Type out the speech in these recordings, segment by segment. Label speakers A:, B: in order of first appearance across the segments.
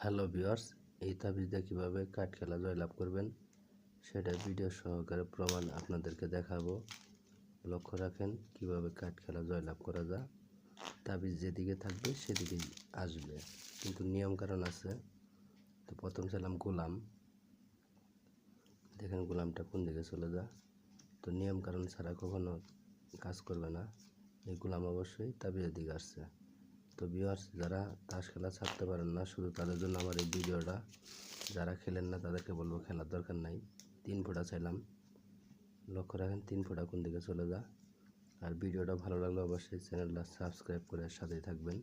A: Hello viewers, এই তাবিজ দিয়ে কীভাবে কাঠ খেলা জয়লাভ করবেন সেটা ভিডিও সহকারে প্রমাণ আপনাদেরকে দেখাবো। লক্ষ্য রাখেন, কীভাবে কাঠ খেলা জয়লাভ করা যায়। তাবিজ যেদিকে থাকবে সেদিকেই আসবে। কিন্তু নিয়ম কারণ আছে। তো প্রথম ছিলাম গোলাম। দেখেন গোলামটা কোন দিকে চলে যা তো নিয়ম কারণ ছাড়া কখনো কাজ করবে না। এই গোলাম অবশ্যই তাবিজের দিকে আসছে। তো ভিউয়ার্স যারা তাস খেলা ছাড়তে পারেন না, শুধু তাদের জন্য আমার এই ভিডিওটা। যারা খেলেন না, তাদেরকে বলব খেলার দরকার নাই। তিন ফোঁটা চাইলাম। লক্ষ্য রাখেন, তিন ফোঁটা কোন দিকে চলে যা আর ভিডিওটা ভালো লাগলে অবশ্যই চ্যানেলটা সাবস্ক্রাইব করে সাথেই থাকবেন।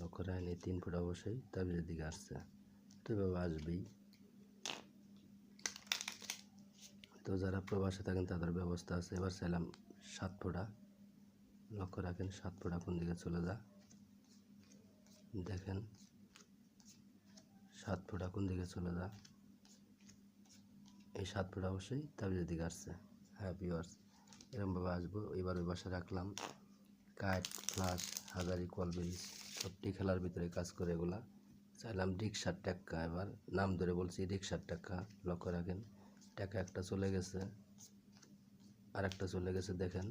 A: লক্ষ্য রাখেন, এই তিন ফোঁটা অবশ্যই তাবিজের দিকে আসছে। তো এভাবে আসবেই। তো যারা প্রবাসে থাকেন, তাদের ব্যবস্থা আছে। এবার চাইলাম সাত ফোঁটা। লক্ষ্য রাখেন, সাত ফোঁটা কোন দিকে চলে যা দেখেন, সাত ফোঁটা কোন দিকে চলে যা এই সাত ফোঁটা অবশ্যই তাবিজের দিকে আসছে। হ্যাঁ ভিওয়ার্স এরকমভাবে আসব। এবার ওই বাসা রাখলাম কাঠ ফ্লাস হাজারি কলবেরিস সবটি খেলার ভিতরে কাজ করে এগুলা। চাইলাম রিক্সার টাকা এবার। নাম ধরে বলছি রিক্সার টাকা লক্ষ্য রাখেন টাকা একটা চলে গেছে। আর একটা চলে গেছে, দেখেন,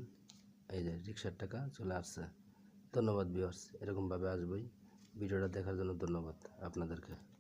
A: এই যে রিক্সার টাকা চলে আসছে। ধন্যবাদ ভিউয়ার্স এরকমভাবে আসবই। ভিডিওটা দেখার জন্য ধন্যবাদ আপনাদেরকে।